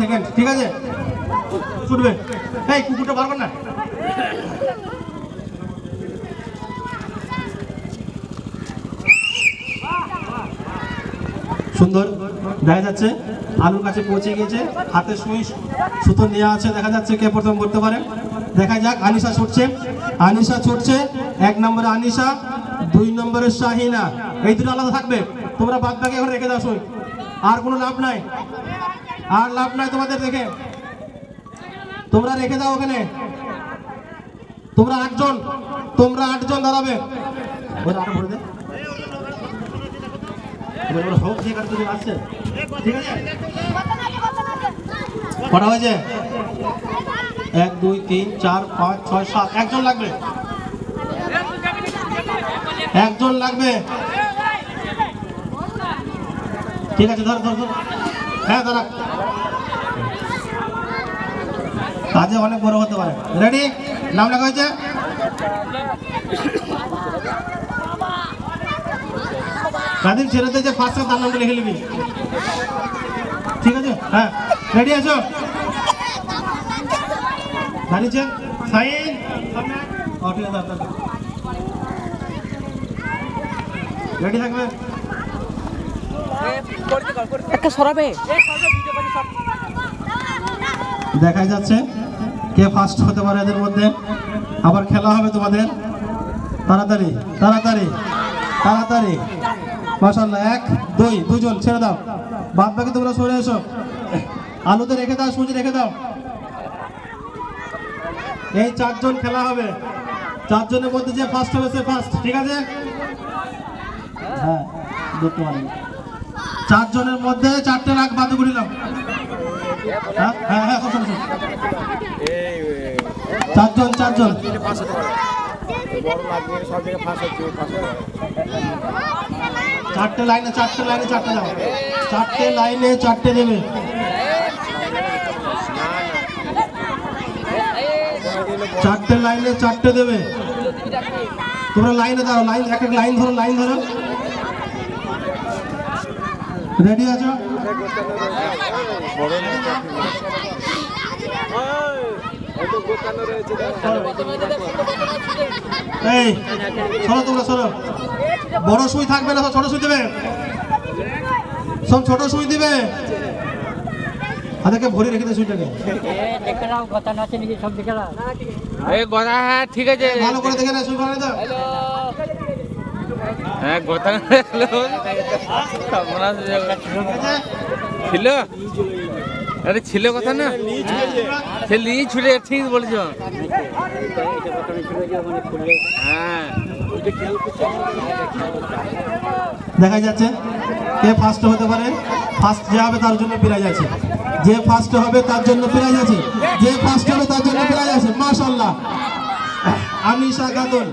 Second ঠিক আছে? ছুটবে। কুকুরটা না। সুন্দর, দেখা যাচ্ছে। আলুর কাছে পৌঁছে গিয়েছে। হাতে সুই, সুতো নেওয়া আছে, দেখা যাচ্ছে কে প্রথম করতে পারে। দেখা যাক, আনিশা ছুটছে। আনিশা ছুটছে। এক নম্বরে আনিশা, দুই নম্বরে শাহিনা। এই দুটো আলাদা থাকবে। তোমরা বাদ বাকি এখন রেখে দাও আর কোনো লাভ নাই। আর লাভ নাই তোমাদের দেখে। তোমরা রেখে দাও ওখানে। তোমরা আটজন তোমরা আটজন দাঁড়াবে। হয়েছে এক, দুই, তিন, চার, পাঁচ, ছয়, সাত। একজন লাগবে? একজন লাগবে? ঠিক আছে, ধর ধর ধর। হ্যাঁ দাঁড়া। কাজে অনেক বড় হতে পারে। রেডি নাম লেখা হয়েছে? কাদির ছেড়েতে যে ফার্স্ট তার নামটা লিখে নিবি। ঠিক আছে? হ্যাঁ। রেডি আছো? দাঁড়িয়েছে সাইন রেডি থাকবে? একটা সরাবে। দেখাই যাচ্ছে কে ফার্স্ট হতে পারে এদের মধ্যে। আবার খেলা হবে তোমাদের। তাড়াতাড়ি তাড়াতাড়ি তাড়াতাড়ি। মাসাল্লাহ এক, দুই দুজন ছেড়ে দাও। বাদ বাকি তোমরা সরে এসো। আলুতে রেখে দাও, সুজি রেখে দাও। এই চারজন খেলা হবে। চারজনের মধ্যে যে ফার্স্ট হবে সে ফার্স্ট ঠিক আছে? হ্যাঁ আলু। চারজনের মধ্যে চারটে লাখ বাদ করিলাম হ্যাঁ হ্যাঁ হ্যাঁ। চারজন চারজন। চারটে লাইনে চারটে লাইনে, চারটে যাও। চারটে লাইনে, চারটে দেবে চারটে লাইনে, চারটে দেবে। তোমরা লাইনে দাও লাইন, এক এক লাইন ধরো লাইন ধরো। রেডি আছো এই সরো তোমরা সরো। বড় সুই থাকবে না সব ছোট সুই দেবে। সব ছোট সুই দিবে। তাদেরকে ভরে রেখে দে সুইটাকে? হ্যাঁ ঠিক আছে। ভালো করে দেখে না সুই বানিয়ে দাও হ্যাঁ ছিল? আরে ছিল কথা না? সে ছুটে, ঠিক বলেছ। হ্যাঁ। দেখা যাচ্ছে কে ফার্স্ট হতে পারে। ফার্স্ট যে হবে তার জন্য প্রাইজ আছে। যে ফার্স্ট হবে তার জন্য প্রাইজ আছে। যে ফার্স্ট হবে তার জন্য প্রাইজ আছে। মাশাআল্লাহ। আনিশা গাদন।